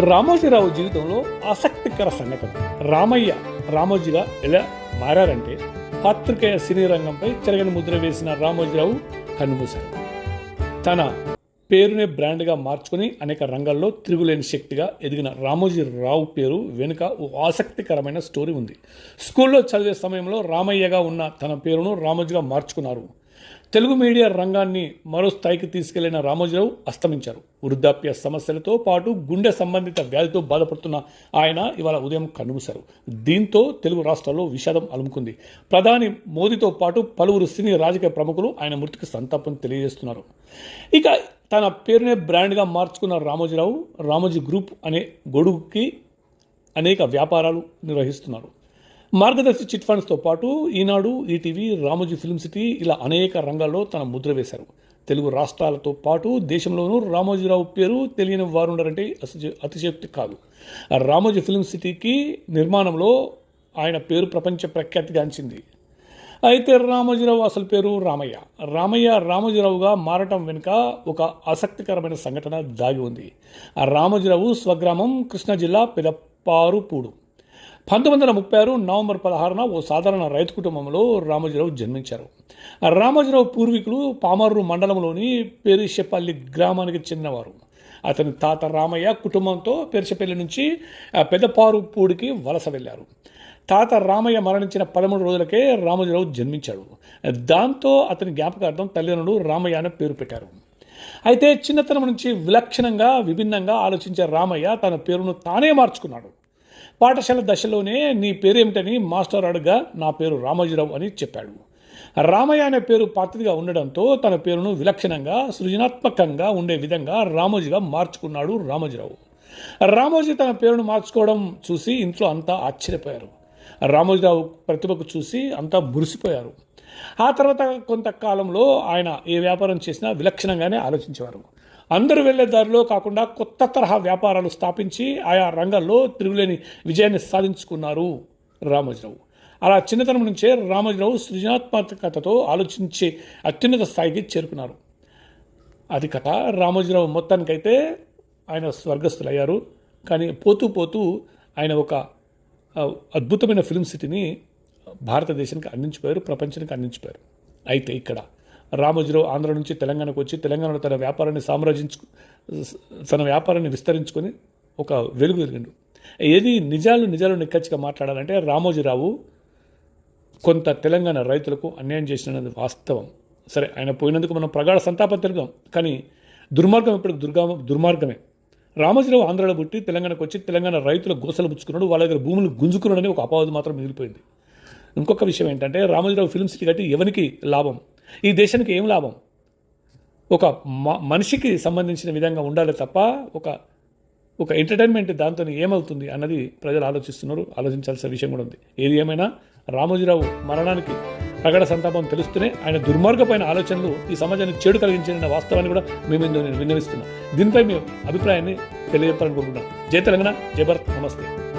రామోజీరావు జీవితంలో ఆసక్తికర సంఘటన. రామయ్య రామోజీగా ఎలా మారారంటే పాత్రికేయ సినీ రంగంపై చెరగని ముద్ర వేసిన రామోజీరావు కన్నుమూశారు తన పేరునే బ్రాండ్గా మార్చుకుని అనేక రంగాల్లో తిరుగులేని శక్తిగా ఎదిగిన రామోజీరావు పేరు వెనుక ఓ ఆసక్తికరమైన స్టోరీ ఉంది. స్కూల్లో చదివే సమయంలో రామయ్యగా ఉన్న తన పేరును రామోజీగా మార్చుకున్నారు. తెలుగు మీడియా రంగాన్ని మరో స్థాయికి తీసుకెళ్ళిన రామోజీరావు అస్తమించారు. వృద్ధాప్య సమస్యలతో పాటు గుండె సంబంధిత వ్యాధితో బాధపడుతున్న ఆయన ఇవాళ ఉదయం కన్నుమూశారు దీంతో తెలుగు రాష్ట్రాల్లో విషాదం అలుముకుంది. ప్రధాని మోదీతో పాటు పలువురు సినీ రాజకీయ ప్రముఖులు ఆయన మృతికి సంతాపం తెలియజేస్తున్నారు. ఇక తన పేరునే బ్రాండ్గా మార్చుకున్న రామోజీరావు రామోజీ గ్రూప్ అనే గొడుగుకి అనేక వ్యాపారాలు నిర్వహిస్తున్నారు. మార్గదర్శి చిట్ ఫండ్స్తో పాటు Eenadu ETV Ramoji film city ఇలా అనేక రంగాల్లో తన ముద్ర వేశారు. తెలుగు రాష్ట్రాలతో పాటు దేశంలోనూ రామోజీరావు పేరు తెలియని వారు ఉన్నారంటే అతిశయోక్తి కాదు. రామోజీ ఫిల్మ్ సిటీకి నిర్మాణంలో ఆయన పేరు ప్రపంచ ప్రఖ్యాతిగాంచింది అయితే రామోజీరావు అసలు పేరు రామయ్య. రామయ్య రామోజీరావుగా మారటం వెనుక ఒక ఆసక్తికరమైన సంఘటన దాగి ఉంది. ఆ రామోజీరావు స్వగ్రామం కృష్ణా జిల్లా పెదపారుపూడు పంతొమ్మిది వందల ముప్పై ఆరు నవంబర్ పదహారున ఓ సాధారణ రైతు కుటుంబంలో రామోజీరావు జన్మించారు. రామోజీరావు పూర్వీకులు పామర్రు మండలంలోని పేరిషెపల్లి గ్రామానికి చెందినవారు. అతని తాత రామయ్య కుటుంబంతో పెరిశపల్లి నుంచి పెదపారుపూడికి పెద్దపారుపూడికి వలస వెళ్ళారు. తాత రామయ్య మరణించిన పదమూడు రోజులకే రామోజీరావు జన్మించాడు. దాంతో అతని జ్ఞాపకార్థం తల్లిదండ్రులు రామయ్య అని పేరు పెట్టారు. అయితే చిన్నతనం నుంచి విలక్షణంగా విభిన్నంగా ఆలోచించే రామయ్య తన పేరును తానే మార్చుకున్నాడు. పాఠశాల దశలోనే నీ పేరేమిటని మాస్టర్ అడగా నా పేరు రామోజీరావు అని చెప్పాడు. రామయ్య అనే పేరు పాత్రిగా ఉండడంతో తన పేరును విలక్షణంగా సృజనాత్మకంగా ఉండే విధంగా రామోజీగా మార్చుకున్నాడు రామోజీరావు. రామోజీ తన పేరును మార్చుకోవడం చూసి ఇంట్లో అంతా ఆశ్చర్యపోయారు. రామోజీరావు ప్రతిభకు చూసి అంతా మురిసిపోయారు. ఆ తర్వాత కొంతకాలంలో ఆయన ఏ వ్యాపారం చేసినా విలక్షణంగానే ఆలోచించేవారు. అందరూ వెళ్ళే దారిలో కాకుండా కొత్త తరహా వ్యాపారాలు స్థాపించి ఆయా రంగాల్లో తిరుగులేని విజయాన్ని సాధించుకున్నారు రామోజీరావు. అలా చిన్నతనం నుంచే రామోజీరావు సృజనాత్మకతతో ఆలోచించే అత్యున్నత స్థాయికి చేరుకున్నారు. అది కథ. రామోజీరావు మొత్తానికైతే ఆయన స్వర్గస్థులయ్యారు. కానీ పోతూ పోతూ ఆయన ఒక అద్భుతమైన ఫిల్మ్ సిటీని భారతదేశానికి అందించిపోయారు ప్రపంచానికి అందించిపోయారు. అయితే ఇక్కడ రామోజీరావు ఆంధ్ర నుంచి తెలంగాణకు వచ్చి తెలంగాణలో తన వ్యాపారాన్ని సామ్రాజించు తన వ్యాపారాన్ని విస్తరించుకొని ఒక వెలుగు వెలిగిండు. ఏది నిజాలు నిజాలు నిక్కచ్చిగా మాట్లాడాలంటే రామోజీరావు కొంత తెలంగాణ రైతులకు అన్యాయం చేసినది వాస్తవం. సరే ఆయన పోయినందుకు మనం ప్రగాఢ సంతాపం తెలుగాం కానీ దుర్మార్గం ఇప్పుడు దుర్గా దుర్మార్గమే. రామోజీరావు ఆంధ్రలో పుట్టి తెలంగాణకు వచ్చి తెలంగాణ రైతుల గోసలు పుచ్చుకున్నాడు వాళ్ళ దగ్గర భూములు గుంజుకున్నాడని ఒక అపవాదు మాత్రం మిగిలిపోయింది. ఇంకొక విషయం ఏంటంటే రామోజీరావు ఫిల్మ్ సిటీ కట్టి ఎవరికి లాభం? ఈ దేశానికి ఏం లాభం? ఒక మ మనిషికి సంబంధించిన విధంగా ఉండాలి తప్ప ఒక ఒక ఎంటర్టైన్మెంట్ దాంతో ఏమవుతుంది అన్నది ప్రజలు ఆలోచిస్తున్నారు ఆలోచించాల్సిన విషయం కూడా ఉంది. ఏది ఏమైనా రామోజీరావు మరణానికి ప్రగడ సంతాపం తెలుస్తూనే ఆయన దుర్మార్గమైన ఆలోచనలు ఈ సమాజానికి చెడు కలిగించిన వాస్తవాన్ని కూడా మేము నేను విన్నవిస్తున్నాం. దీనిపై మీ అభిప్రాయాన్ని తెలియజెప్పాలనుకుంటున్నాం జయ తెలంగాణ జై భారత్ నమస్తే.